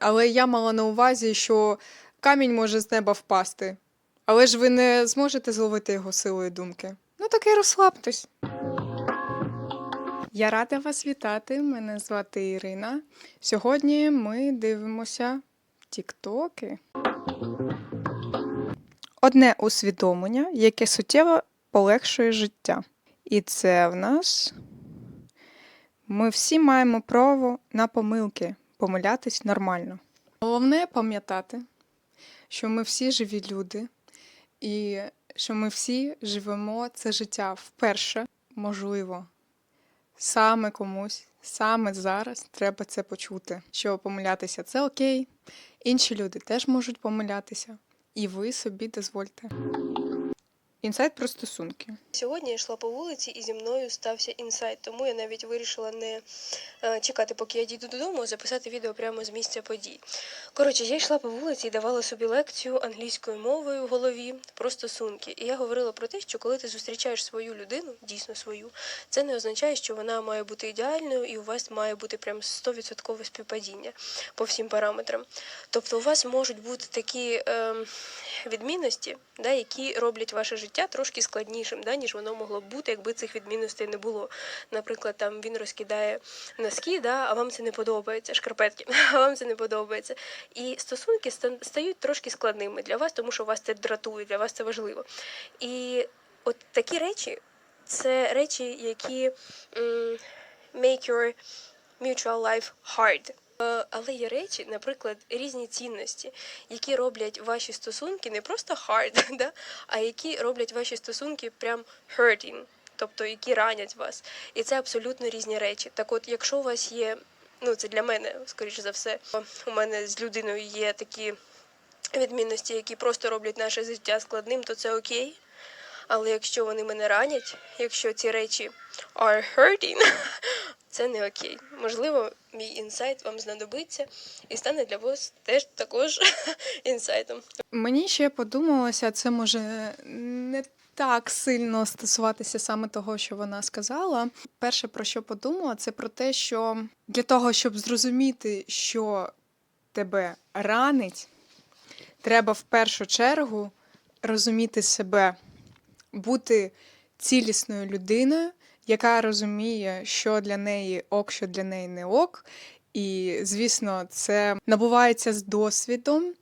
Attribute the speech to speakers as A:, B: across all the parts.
A: Але я мала на увазі, що камінь може з неба впасти. Але ж ви не зможете зловити його силою думки. Ну так і розслабтесь. Я рада вас вітати. Мене звати Ірина. Сьогодні ми дивимося тіктоки. Одне усвідомлення, яке суттєво полегшує життя. І це в нас. Ми всі маємо право на помилки, помилятись нормально. Головне пам'ятати, що ми всі живі люди, і що ми всі живемо це життя вперше, можливо, саме комусь, саме зараз треба це почути. Що помилятися це окей, інші люди теж можуть помилятися, і ви собі дозвольте. Інсайт про стосунки.
B: Сьогодні я йшла по вулиці і зі мною стався інсайт, тому я навіть вирішила не е, чекати, поки я дійду додому, а записати відео прямо з місця подій. Коротше, я йшла по вулиці і давала собі лекцію англійською мовою в голові про стосунки. І я говорила про те, що коли ти зустрічаєш свою людину, дійсно свою, це не означає, що вона має бути ідеальною і у вас має бути прям 100% співпадіння по всім параметрам. Тобто у вас можуть бути такі е, відмінності, да, які роблять ваше життя трошки складнішим, да, ніж воно могло б бути, якби цих відмінностей не було. Наприклад, там він розкидає носки, да, а вам це не подобається, шкарпетки, а вам це не подобається. І стосунки ста- стають трошки складними для вас, тому що вас це дратує, для вас це важливо. І от такі речі це речі, які make your mutual life hard. Е, Але є речі, наприклад, різні цінності, які роблять ваші стосунки не просто hard, да, а які роблять ваші стосунки прям hurting, тобто які ранять вас. І це абсолютно різні речі. Так от, якщо у вас є, ну це для мене, скоріш за все, у мене з людиною є такі відмінності, які просто роблять наше життя складним, то це окей. Але якщо вони мене ранять, якщо ці речі are hurting, це не окей. Можливо, мій інсайт вам знадобиться і стане для вас теж також інсайтом.
A: Мені ще подумалося, це може не так сильно стосуватися саме того, що вона сказала. Перше, про що подумала, це про те, що для того, щоб зрозуміти, що тебе ранить, треба в першу чергу розуміти себе, бути цілісною людиною, яка розуміє, що для неї ок, що для неї не ок. І, звісно, це набувається з досвідом.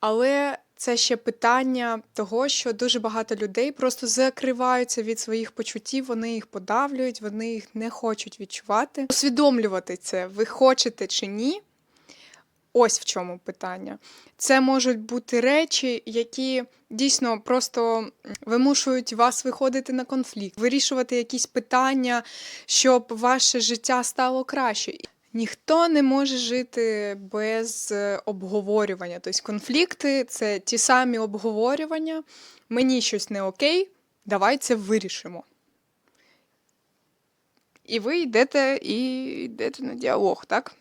A: Але це ще питання того, що дуже багато людей просто закриваються від своїх почуттів, вони їх подавлюють, вони їх не хочуть відчувати. Усвідомлювати це, ви хочете чи ні. Ось в чому питання. Це можуть бути речі, які дійсно просто вимушують вас виходити на конфлікт, вирішувати якісь питання, щоб ваше життя стало краще. Ніхто не може жити без обговорювання. Тобто конфлікти це ті самі обговорювання. Мені щось не окей, давай це вирішимо. І ви йдете і йдете на діалог, так?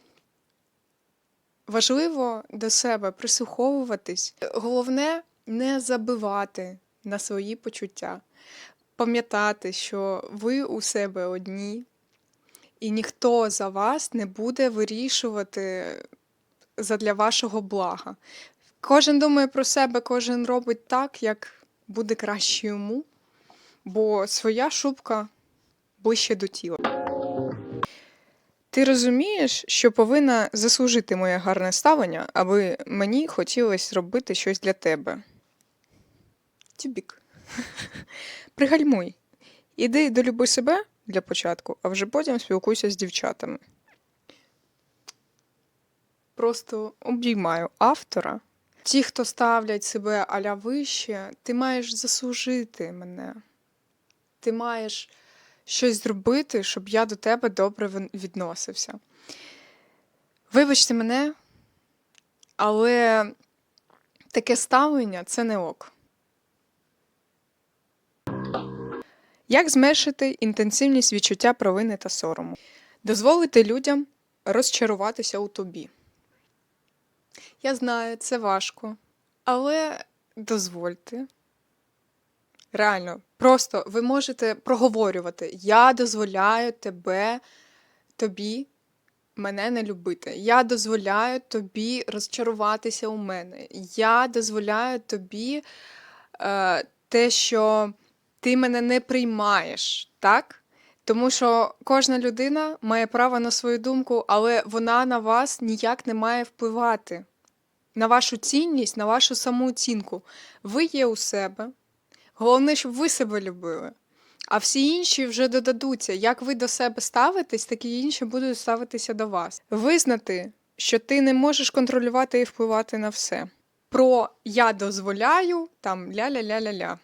A: Важливо до себе прислуховуватись. Головне не забивати на свої почуття, пам'ятати, що ви у себе одні, і ніхто за вас не буде вирішувати задля вашого блага. Кожен думає про себе, кожен робить так, як буде краще йому, бо своя шубка ближче до тіла. Ти розумієш, що повинна заслужити моє гарне ставлення, аби мені хотілося зробити щось для тебе. Тюбік. Пригальмуй. Іди долюби себе для початку, а вже потім спілкуйся з дівчатами. Просто обіймаю автора. Ті, хто ставлять себе аля вище, ти маєш заслужити мене. Ти маєш щось зробити, щоб я до тебе добре відносився. Вибачте мене, але таке ставлення це не ок. Як зменшити інтенсивність відчуття провини та сорому? Дозволити людям розчаруватися у тобі. Я знаю, це важко, але дозвольте. Реально, просто ви можете проговорювати: Я дозволяю тебе, тобі мене не любити. Я дозволяю тобі розчаруватися у мене. Я дозволяю тобі е, те, що ти мене не приймаєш, так? Тому що кожна людина має право на свою думку, але вона на вас ніяк не має впливати. На вашу цінність, на вашу самооцінку. Ви є у себе. Головне, щоб ви себе любили. А всі інші вже додадуться. Як ви до себе ставитесь, так і інші будуть ставитися до вас. Визнати, що ти не можеш контролювати і впливати на все. Про я дозволяю там ля-ля-ля-ля-ля.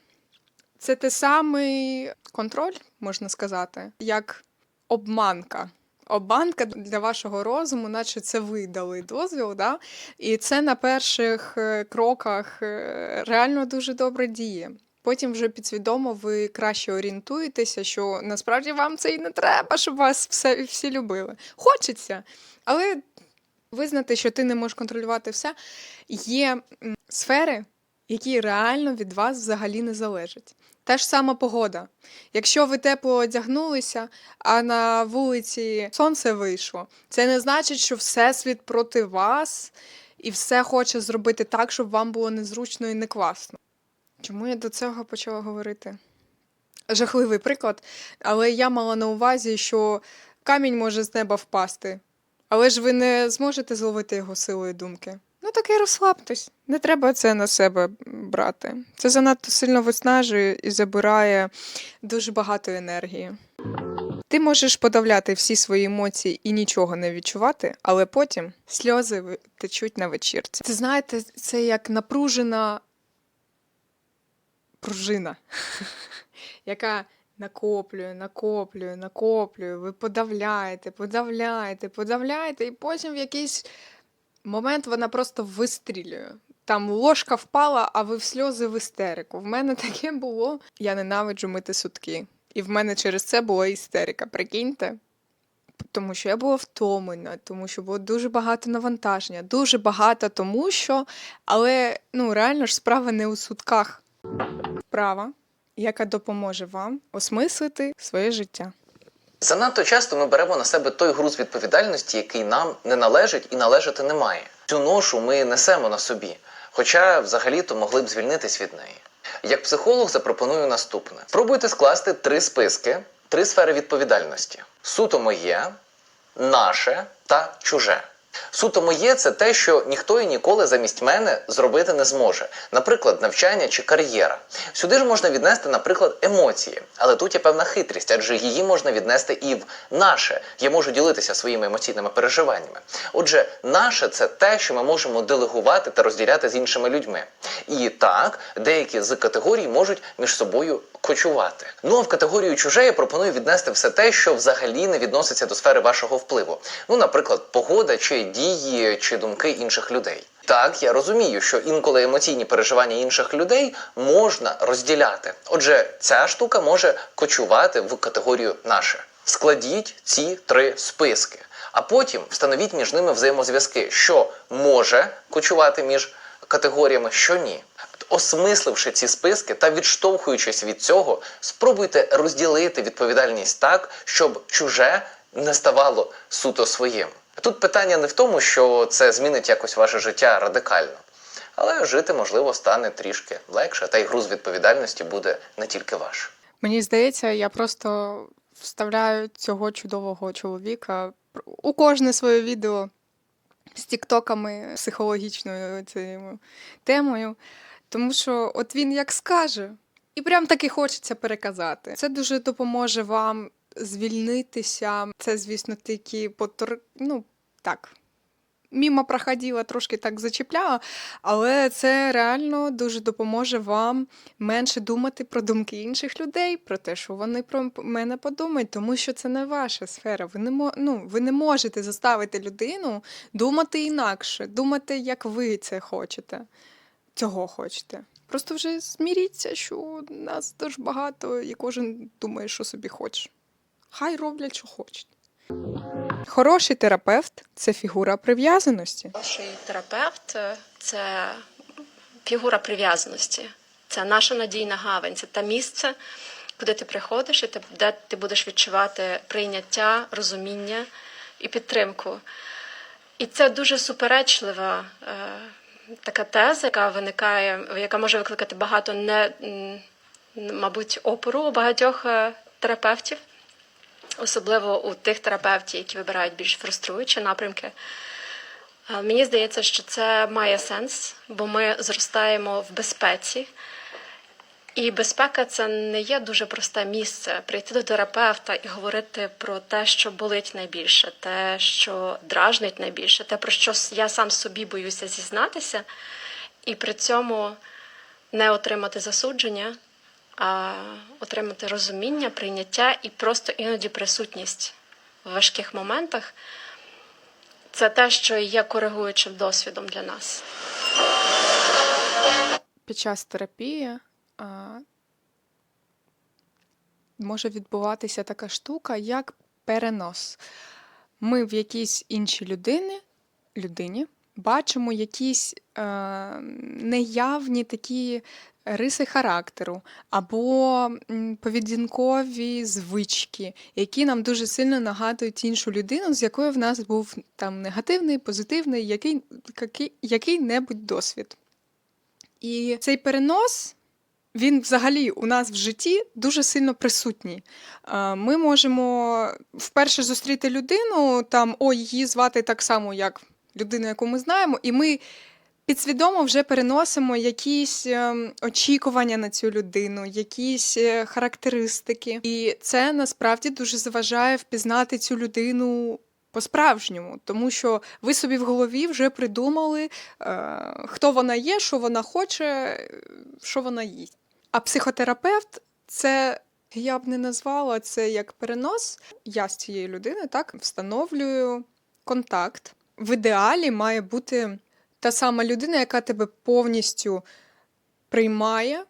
A: Це те самий контроль, можна сказати, як обманка. Обманка для вашого розуму, наче це ви дали дозвіл, да? і це на перших е, кроках е, реально дуже добре діє. Потім вже підсвідомо ви краще орієнтуєтеся, що насправді вам це і не треба, щоб вас все, всі любили. Хочеться, але визнати, що ти не можеш контролювати все, є сфери, які реально від вас взагалі не залежать. Та ж сама погода. Якщо ви тепло одягнулися, а на вулиці сонце вийшло, це не значить, що всесвіт проти вас і все хоче зробити так, щоб вам було незручно і не класно. Чому я до цього почала говорити? Жахливий приклад, але я мала на увазі, що камінь може з неба впасти, але ж ви не зможете зловити його силою думки. Ну так і розслабтесь. Не треба це на себе брати. Це занадто сильно виснажує і забирає дуже багато енергії. Ти можеш подавляти всі свої емоції і нічого не відчувати, але потім сльози течуть на вечірці. Це знаєте, це як напружена пружина, яка накоплює, накоплює, накоплює. Ви подавляєте, подавляєте, подавляєте, і потім в якийсь момент вона просто вистрілює. Там ложка впала, а ви в сльози в істерику. В мене таке було. Я ненавиджу мити сутки. І в мене через це була істерика. Прикиньте. Тому що я була втомлена, тому що було дуже багато навантаження, дуже багато тому що, але ну реально ж справа не у сутках. Справа, яка допоможе вам осмислити своє життя.
C: Занадто часто ми беремо на себе той груз відповідальності, який нам не належить і належати не має. Цю ношу ми несемо на собі, хоча взагалі-то могли б звільнитись від неї. Як психолог запропоную наступне: спробуйте скласти три списки, три сфери відповідальності: суто моє, наше та чуже. Суто моє це те, що ніхто і ніколи замість мене зробити не зможе. Наприклад, навчання чи кар'єра. Сюди ж можна віднести, наприклад, емоції, але тут є певна хитрість, адже її можна віднести і в наше. Я можу ділитися своїми емоційними переживаннями. Отже, наше це те, що ми можемо делегувати та розділяти з іншими людьми. І так, деякі з категорій можуть між собою кочувати. Ну а в категорію чуже я пропоную віднести все те, що взагалі не відноситься до сфери вашого впливу. Ну, наприклад, погода чи дії, чи думки інших людей. Так, я розумію, що інколи емоційні переживання інших людей можна розділяти. Отже, ця штука може кочувати в категорію наше. Складіть ці три списки, а потім встановіть між ними взаємозв'язки, що може кочувати між категоріями, що ні. Осмисливши ці списки та відштовхуючись від цього, спробуйте розділити відповідальність так, щоб чуже не ставало суто своїм. Тут питання не в тому, що це змінить якось ваше життя радикально, але жити, можливо, стане трішки легше, та й груз відповідальності буде не тільки ваш.
A: Мені здається, я просто вставляю цього чудового чоловіка у кожне своє відео з тіктоками психологічною цією темою. Тому що от він як скаже, і прям таки хочеться переказати. Це дуже допоможе вам звільнитися. Це, звісно, тільки потор... ну, так. Мімо проходила, трошки так зачіпляла, але це реально дуже допоможе вам менше думати про думки інших людей, про те, що вони про мене подумають, тому що це не ваша сфера. Ви не ну, ви не можете заставити людину думати інакше, думати, як ви це хочете, цього хочете. Просто вже зміріться, що нас дуже багато, і кожен думає, що собі хоче. Хай роблять, що хочуть. Хороший терапевт це фігура прив'язаності.
D: Хороший терапевт це фігура прив'язаності. Це наша надійна гавань, це те місце, куди ти приходиш, і де ти будеш відчувати прийняття, розуміння і підтримку. І це дуже суперечлива е, така теза, яка виникає, яка може викликати багато не, мабуть, опору у багатьох е, терапевтів, особливо у тих терапевтів, які вибирають більш фруструючі напрямки. Мені здається, що це має сенс, бо ми зростаємо в безпеці. І безпека це не є дуже просте місце. Прийти до терапевта і говорити про те, що болить найбільше, те, що дражнить найбільше, те, про що я сам собі боюся зізнатися, і при цьому не отримати засудження, а отримати розуміння, прийняття і просто іноді присутність в важких моментах. Це те, що є коригуючим досвідом для нас.
A: Під час терапії а, може відбуватися така штука, як перенос. Ми в якійсь іншій людині, людині бачимо якісь е, неявні такі риси характеру або поведінкові звички, які нам дуже сильно нагадують іншу людину, з якою в нас був там негативний, позитивний, який, який, який-небудь досвід. І цей перенос. Він взагалі у нас в житті дуже сильно присутній. Ми можемо вперше зустріти людину, там, о, її звати так само, як людину, яку ми знаємо, і ми підсвідомо вже переносимо якісь ем, очікування на цю людину, якісь е, характеристики. І це насправді дуже заважає впізнати цю людину по-справжньому, тому що ви собі в голові вже придумали, е, хто вона є, що вона хоче, що вона їсть. А психотерапевт це. Я б не назвала це як перенос. Я з цією людиною так встановлюю контакт. В ідеалі має бути та сама людина, яка тебе повністю приймає,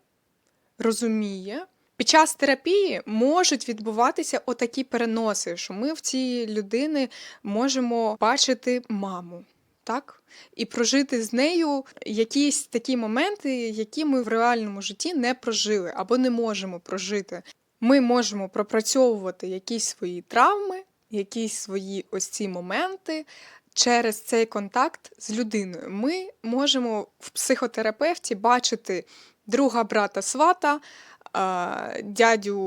A: розуміє. Під час терапії можуть відбуватися отакі переноси, що ми в цій людини можемо бачити маму, так? І прожити з нею якісь такі моменти, які ми в реальному житті не прожили або не можемо прожити. Ми можемо пропрацьовувати якісь свої травми, якісь свої ось ці моменти через цей контакт з людиною. Ми можемо в психотерапевті бачити друга брата свата, дядю,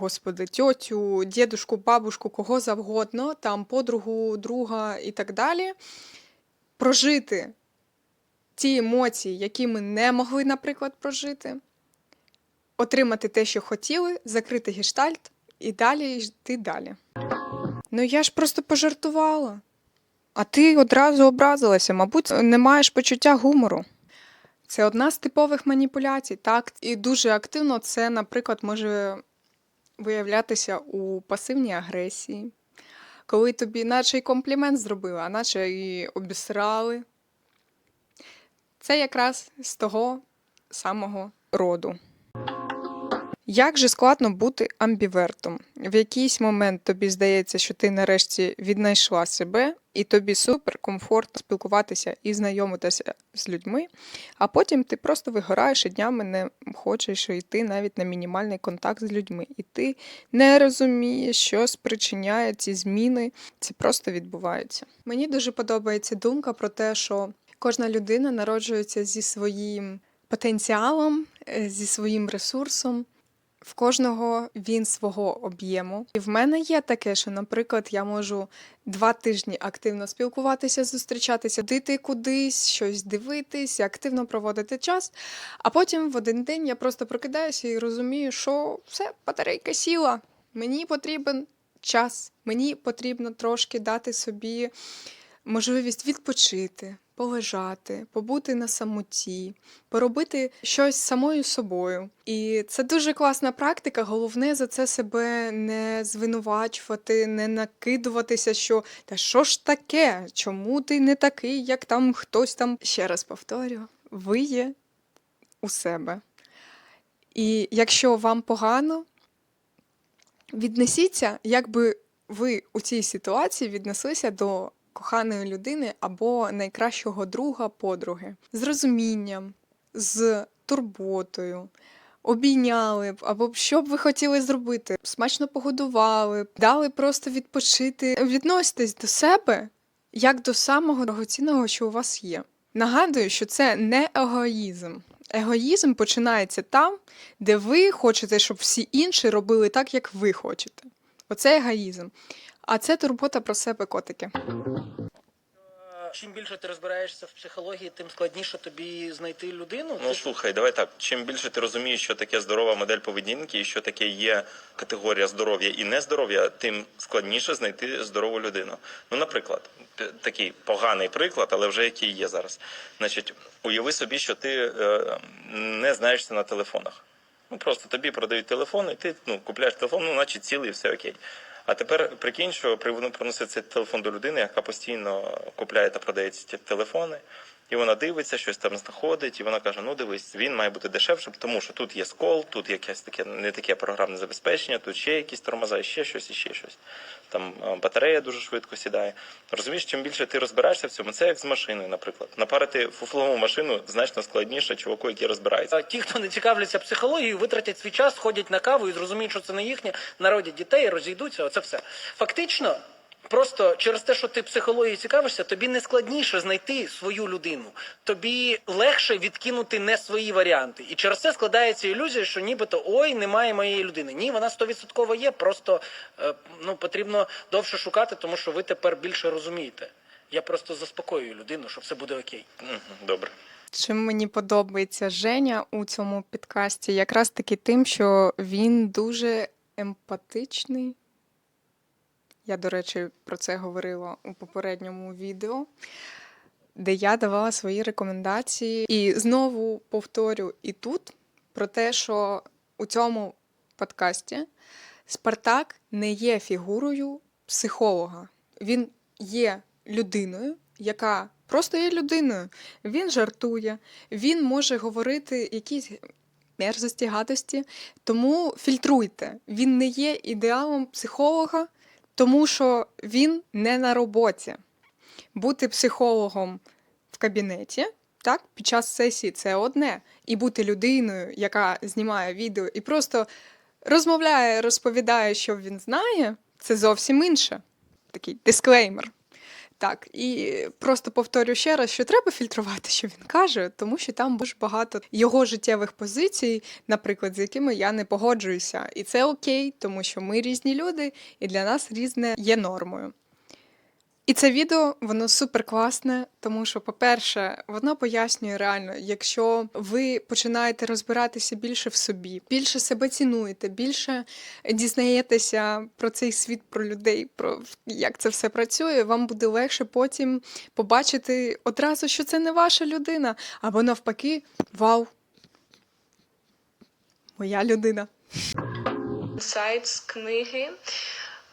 A: господи, тьотю, дідушку, бабушку, кого завгодно, там подругу, друга і так далі. Прожити ті емоції, які ми не могли, наприклад, прожити, отримати те, що хотіли, закрити гештальт і далі йти далі. Ну я ж просто пожартувала. А ти одразу образилася, мабуть, не маєш почуття гумору. Це одна з типових маніпуляцій, так, і дуже активно це, наприклад, може виявлятися у пасивній агресії, коли тобі наче й комплімент зробили, а наче і обісрали. Це якраз з того самого роду. Як же складно бути амбівертом? В якийсь момент тобі здається, що ти нарешті віднайшла себе, і тобі супер комфортно спілкуватися і знайомитися з людьми, а потім ти просто вигораєш і днями не хочеш йти навіть на мінімальний контакт з людьми. І ти не розумієш, що спричиняє ці зміни. Це просто відбувається. Мені дуже подобається думка про те, що кожна людина народжується зі своїм потенціалом, е, зі своїм ресурсом. В кожного він свого об'єму. І в мене є таке, що, наприклад, я можу два тижні активно спілкуватися, зустрічатися, дити кудись, щось дивитись, активно проводити час. А потім в один день я просто прокидаюся і розумію, що все, батарейка сіла. Мені потрібен час, мені потрібно трошки дати собі можливість відпочити, полежати, побути на самоті, поробити щось самою собою. І це дуже класна практика. Головне за це себе не звинувачувати, не накидуватися, що та що ж таке? Чому ти не такий, як там хтось там. Ще раз повторю, ви є у себе. І якщо вам погано, віднесіться, як би ви у цій ситуації віднеслися до коханої людини або найкращого друга, подруги з розумінням, з турботою. обійняли б, або що б ви хотіли зробити? Смачно погодували б, дали просто відпочити. Відноситесь до себе як до самого дорогоцінного, що у вас є. Нагадую, що це не егоїзм. Егоїзм починається там, де ви хочете, щоб всі інші робили так, як ви хочете. Оце егоїзм. А це турбота про себе, котики.
E: Чим більше ти розбираєшся в психології, тим складніше тобі знайти людину.
F: Ну слухай, давай так. Чим більше ти розумієш, що таке здорова модель поведінки, і що таке є категорія здоров'я і нездоров'я, тим складніше знайти здорову людину. Ну, наприклад, такий поганий приклад, але вже який є зараз. Значить, уяви собі, що ти е, не знаєшся на телефонах. Ну просто тобі продають телефон, і ти ну, купляєш телефон, ну наче цілий, все окей. А тепер прикинь, що при- приносить цей телефон до людини, яка постійно купляє та продає ці телефони. І вона дивиться, щось там знаходить, і вона каже: ну дивись, він має бути дешевшим, тому що тут є скол, тут якесь таке не таке програмне забезпечення, тут ще якісь тормоза, ще щось, і ще щось. Там е, батарея дуже швидко сідає. Розумієш, чим більше ти розбираєшся в цьому, це як з машиною, наприклад. Напарити фуфлову машину значно складніше чуваку, який розбирається.
E: А ті, хто не цікавляться психологією, витратять свій час, ходять на каву і зрозуміють, що це не їхнє, народять дітей, розійдуться. Оце все. Фактично, просто через те, що ти психологією цікавишся, тобі не складніше знайти свою людину. Тобі легше відкинути не свої варіанти. І через це складається ілюзія, що нібито ой, немає моєї людини. Ні, вона стовідсотково є. Просто е, ну потрібно довше шукати, тому що ви тепер більше розумієте. Я просто заспокоюю людину, що все буде окей.
F: Добре.
A: Чим мені подобається Женя у цьому підкасті, якраз таки тим, що він дуже емпатичний. Я, до речі, про це говорила у попередньому відео, де я давала свої рекомендації. І знову повторю і тут про те, що у цьому подкасті Спартак не є фігурою психолога. Він є людиною, яка просто є людиною. Він жартує, він може говорити якісь мерзості, гадості. Тому фільтруйте. Він не є ідеалом психолога, тому що він не на роботі. Бути психологом в кабінеті. Так, під час сесії це одне. І бути людиною, яка знімає відео і просто розмовляє, розповідає, що він знає, це зовсім інше. Такий дисклеймер. Так, і просто повторю ще раз, що треба фільтрувати, що він каже, тому що там дуже багато його життєвих позицій, наприклад, з якими я не погоджуюся. І це окей, тому що ми різні люди, і для нас різне є нормою. І це відео воно супер класне, тому що, по-перше, воно пояснює реально, якщо ви починаєте розбиратися більше в собі, більше себе цінуєте, більше дізнаєтеся про цей світ, про людей, про як це все працює, вам буде легше потім побачити одразу, що це не ваша людина, або навпаки, вау, моя людина.
G: інсайт з книги.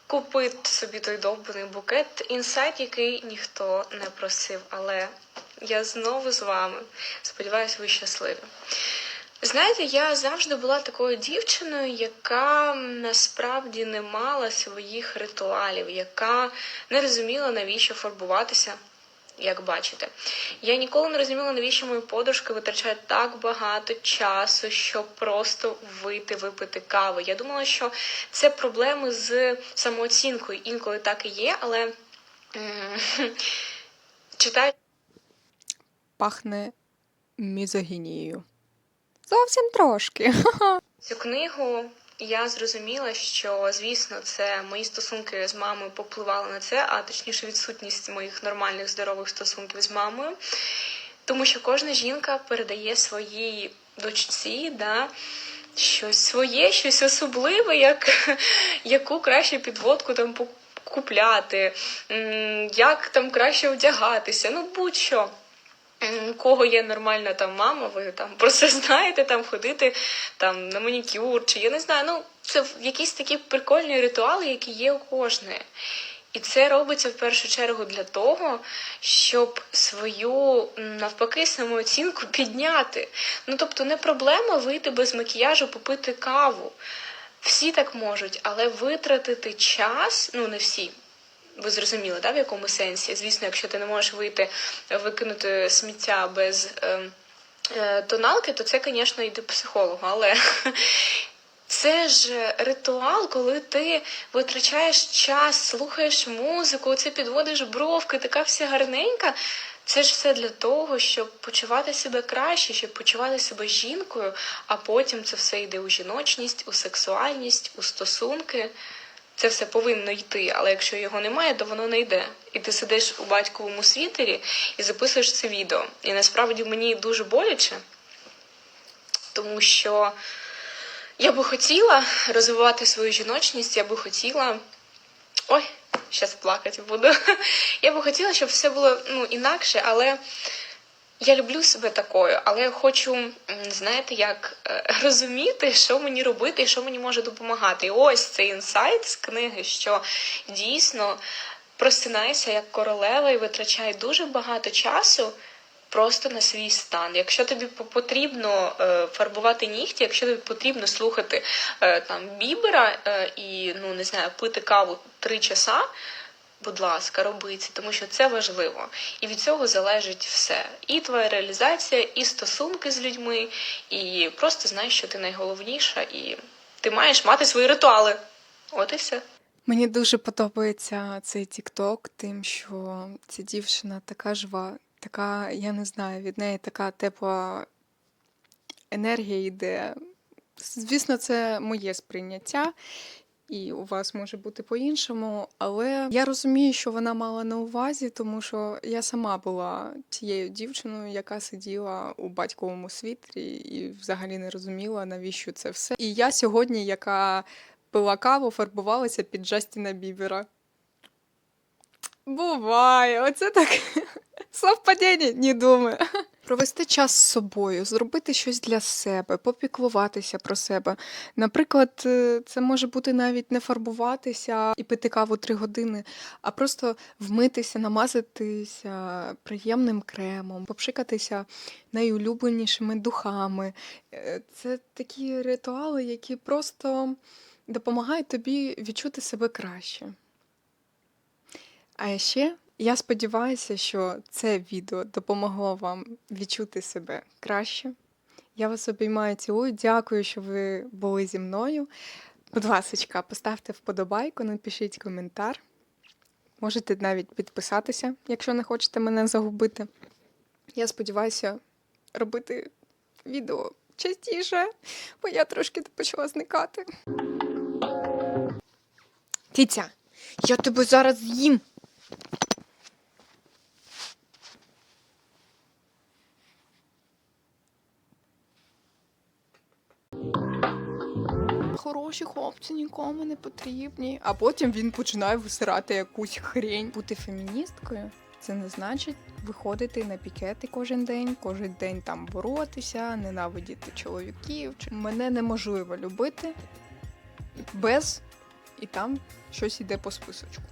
G: Купити собі той довбаний букет. Інсайт, який ніхто не просив, але я знову з вами. Сподіваюсь, ви щасливі. Знаєте, я завжди була такою дівчиною, яка насправді не мала своїх ритуалів, яка не розуміла, навіщо фарбуватися, як бачите. Я ніколи не розуміла, навіщо мої подружки витрачають так багато часу, щоб просто вийти випити каву. Я думала, що це проблеми з самооцінкою. Інколи так і є, але читаю.
A: Пахне мізогінією. Зовсім трошки.
G: Цю книгу я зрозуміла, що звісно, це мої стосунки з мамою попливали на це, а точніше відсутність моїх нормальних здорових стосунків з мамою. Тому що кожна жінка передає своїй дочці да, щось своє, щось особливе, як, яку краще підводку там купляти, як там краще одягатися, ну будь-що. Кого є нормальна там мама, ви там про це знаєте, там ходити там на манікюр, чи я не знаю. Ну, це якісь такі прикольні ритуали, які є у кожної. І це робиться в першу чергу для того, щоб свою навпаки самооцінку підняти. Ну тобто не проблема вийти без макіяжу, попити каву. Всі так можуть, але витратити час, ну не всі, ви зрозуміли, да, в якому сенсі? Звісно, якщо ти не можеш вийти, викинути сміття без. ем, е, тоналки, то це, звісно, і до психолога, але це ж ритуал, коли ти витрачаєш час, слухаєш музику, це підводиш бровки, така вся гарненька. Це ж все для того, щоб почувати себе краще, щоб почувати себе жінкою, а потім це все йде у жіночність, у сексуальність, у стосунки. Це все повинно йти, але якщо його немає, то воно не йде. І ти сидиш у батьковому світері і записуєш це відео. І насправді мені дуже боляче, тому що я би хотіла розвивати свою жіночність, я би хотіла. Ой, зараз плакати буду. Я би хотіла, щоб все було ну, інакше, але я люблю себе такою, але я хочу, знаєте, як е, розуміти, що мені робити і що мені може допомагати. І ось цей інсайт з книги, що дійсно просинайся як королева і витрачай дуже багато часу просто на свій стан. Якщо тобі потрібно е, фарбувати нігті, якщо тобі потрібно слухати е, там бібера і ну не знаю, пити каву три часа. Будь ласка, роби це, тому що це важливо. І від цього залежить все. І твоя реалізація, і стосунки з людьми, і просто знай, що ти найголовніша, і ти маєш мати свої ритуали. От і все.
A: Мені дуже подобається цей тікток, тим, що ця дівчина така жива, така, я не знаю, від неї така тепла енергія йде. Звісно, це моє сприйняття, і у вас може бути по-іншому, але я розумію, що вона мала на увазі, тому що я сама була тією дівчиною, яка сиділа у батьковому світрі і взагалі не розуміла, навіщо це все. І я сьогодні, яка пила каву, фарбувалася під Джастіна Бібера. Буває, оце так совпадіння, не думаю. Провести час з собою, зробити щось для себе, попіклуватися про себе. Наприклад, е, це може бути навіть не фарбуватися і пити каву три години, а просто вмитися, намазатися приємним кремом, попшикатися найулюбленішими духами. Е, Це такі ритуали, які просто допомагають тобі відчути себе краще. А ще я сподіваюся, що це відео допомогло вам відчути себе краще. Я вас обіймаю цілую. Дякую, що ви були зі мною. Будь ласка, поставте вподобайку, напишіть коментар. Можете навіть підписатися, якщо не хочете мене загубити. Я сподіваюся робити відео частіше, бо я трошки почала зникати. Кіця, я тебе зараз з'їм. Хороші хлопці нікому не потрібні. А потім він починає висирати якусь хрень. Бути феміністкою це не значить виходити на пікети кожен день, кожен день там боротися, ненавидіти чоловіків. Мене неможливо любити без і там щось іде по списочку.